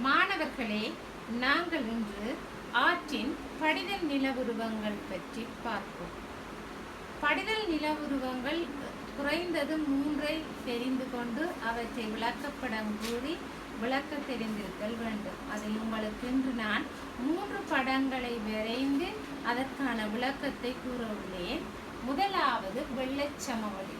மாணவர்களே நாங்கள் இன்று ஆற்றின் படிதல் நிலவுருவங்கள் பற்றி பார்ப்போம். படிதல் நிலவுருவங்கள் குறைந்தது மூன்றை தெரிந்து கொண்டு அவற்றை விளக்கப்படம் கூறி விளக்க தெரிந்திருத்தல் வேண்டும். அதில் உங்களுக்கு இன்று நான் மூன்று படங்களை வரைந்து அதற்கான விளக்கத்தை கூறவுள்ளேன் முதலாவது வெள்ளச்சமவெளி.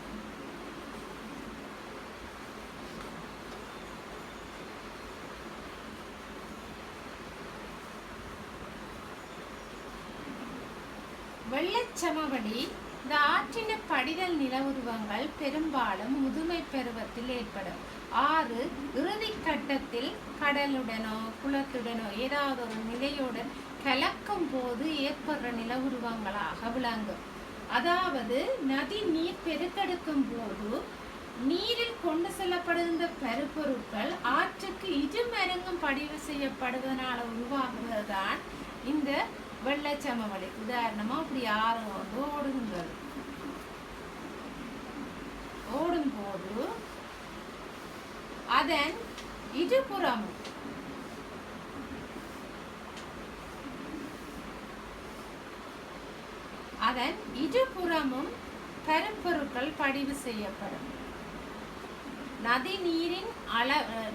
சமவெளி இந்த ஆற்றின படிதல் நிலவுருவங்கள் பெரும்பாலும் முதுமை பருவத்தில் ஏற்படும். ஆறு இறுதி கட்டத்தில் கடலுடனோ குளத்துடனோ ஏதாவது ஒரு நிலையுடன் கலக்கும் போது ஏற்படுற நில உருவங்களாக விளங்கும். அதாவது நதி நீர் பெருக்கெடுக்கும் போது நீரில் கொண்டு செல்லப்படுகின்ற பெருப்பொருட்கள் ஆற்றுக்கு இருமருங்கும் படிவு செய்யப்படுவதனால உருவாகுவதுதான் இந்த வெள்ளச்சமவெளி. உதாரணமா அப்படி ஆறு வந்து ஓடுகின்றது ஓடும்போது அதன் இருபுறமும் அதன் இருபுறமும் கருப்பொருட்கள் படிவு செய்யப்படும். நதி நீரின் அள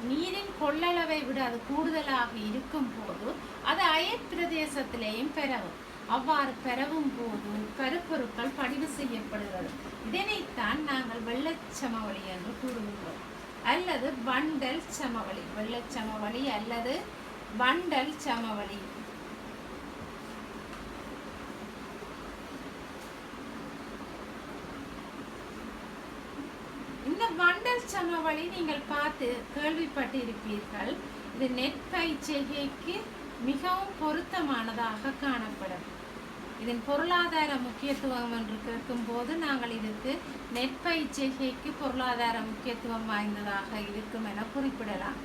நீரின் கொள்ளளவை விட அது கூடுதலாக இருக்கும் போது அது அயற் பிரதேசத்திலேயும் பெறவும். அவ்வாறு பெறவும் போது கருப்பொருட்கள் பதிவு செய்யப்படுகிறது. இதனைத்தான் நாங்கள் வெள்ளச்சமவெளி என்று கூறுகின்றோம். அல்லது வண்டல் சமவெளி வெள்ளச்சமவெளி அல்லது வண்டல் சமவெளி இந்த வண்டல் சமவெளி நீங்கள் பார்த்து கேள்விப்பட்டிருப்பீர்கள். இது நெற்பயிற்சிகைக்கு மிகவும் பொருத்தமானதாக காணப்படும். இதன் பொருளாதார முக்கியத்துவம் என்று கேட்கும்போது நாங்கள் இதுக்கு நெற்பயிற்சிகைக்கு பொருளாதார முக்கியத்துவம் வாய்ந்ததாக இருக்கும் என குறிப்பிடலாம்.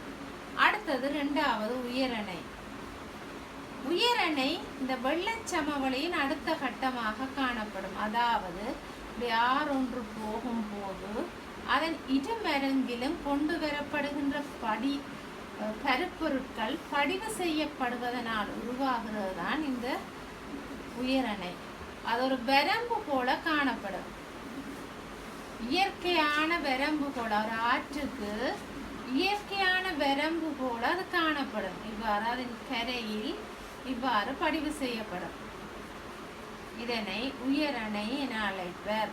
அடுத்தது ரெண்டாவது உயரணை. உயரணை இந்த வெள்ளச்சமவெளியின் அடுத்த கட்டமாக காணப்படும். அதாவது யார் ஒன்று போகும்போது அதன் இடமரங்கிலும் கொண்டு வரப்படுகின்ற படி கருப்பொருட்கள் படிவு செய்யப்படுவதனால் உருவாகிறது தான் இந்த உயரணை. அது ஒரு வரம்பு போல காணப்படும். இயற்கையான வரம்பு போல ஒரு ஆற்றுக்கு இயற்கையான வரம்பு போல அது காணப்படும். இவ்வாறு அதன் கரையில் இவ்வாறு படிவு செய்யப்படும். இதனை உயரணை என அழைப்பர்.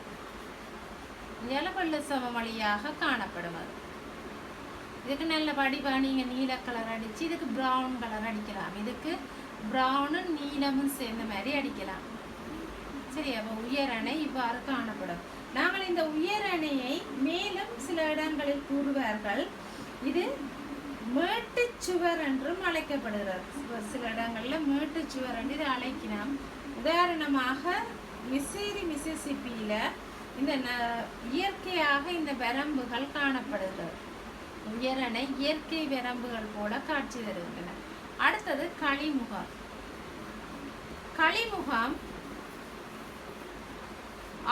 நிலவெள்ள சமவெளியாக காணப்படும் அது இதுக்கு நல்ல படிப்பா நீங்கள் நீல கலர் அடித்து இதுக்கு ப்ரௌன் கலர் அடிக்கலாம். இதுக்கு ப்ரௌனும் நீலமும் சேர்ந்த மாதிரி அடிக்கலாம். சரி அப்போ உயரணை இவ்வாறு காணப்படும். நாங்கள் இந்த உயரணையை மேலும் சில இடங்களில் கூறுவார்கள். இது மேட்டுச்சுவர் என்றும் அழைக்கப்படுகிறது. சில- இடங்களில் மேட்டு மேட்டுச்சுவர் என்று இதை அழைக்கலாம். உதாரணமாக மிசிரி மிசிசிப்பியில இந்த இயற்கையாக இந்த வரம்புகள் காணப்படுகிறது. உயரணை இயற்கை வரம்புகள் போல காட்சி தருகின்றன. அடுத்தது களிமுகம் களிமுகம்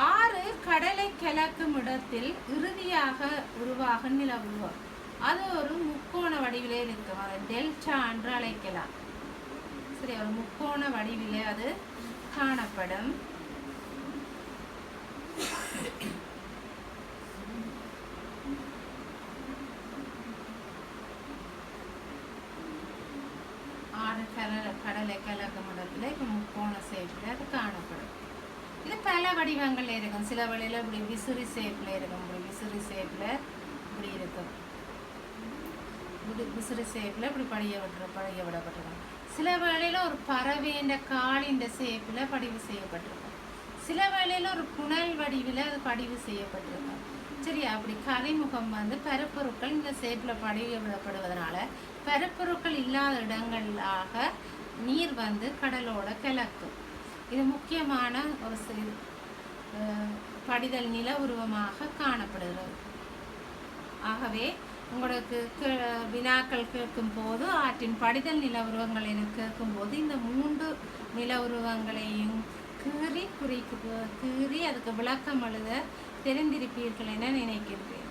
ஆறு கடலை கலக்கும் இடத்தில் இறுதியாக உருவாகும் நிலவுருவம் அது ஒரு முக்கோண வடிவிலே இருக்கும் அதை டெல்டா என்று அழைக்கலாம். சரி ஒரு முக்கோண வடிவிலே அது காணப்படும் ஆறு கடலை கடலை கலக்கும் இப்போ முக்கோண ஷேப்பில் அது காணப்படும் இது பல வடிவங்கள்ல இருக்கும் சில வழியில் இப்படி விசிறி ஷேப்பில் இருக்கும் இப்படி விசிறி ஷேப்பில் இப்படி இருக்கும் இப்படி விசிறி ஷேப்பில் இப்படி படிய விட்டுற படிய விடப்பட்டிருக்கும் சில வேளையில் ஒரு பறவைன்ற காலின்ற சேஃபில் படிவு செய்யப்பட்டிருக்கும் சில வேளையில் ஒரு புனல் வடிவில் அது படிவு செய்யப்பட்டிருக்கும் சரியா அப்படி கரைமுகம் வந்து பரப்பொருட்கள் இந்த சேப்பில் படவி விடப்படுவதனால பரப்பொருட்கள் இல்லாத இடங்களாக நீர் வந்து கடலோட கலக்கும் இது முக்கியமான ஒரு படிதல் நில உருவமாக காணப்படுகிறது. ஆகவே உங்களுக்கு வினாக்கள் கேட்கும் போது ஆற்றின் படிதல் நில உருவங்கள் என கேட்கும் போது இந்த மூன்று நில உருவங்களையும் கீறி குறிக்கு கீறி அதுக்கு விளக்கம் எழுத தெரிந்திருப்பீர்கள் என நினைக்கின்றேன்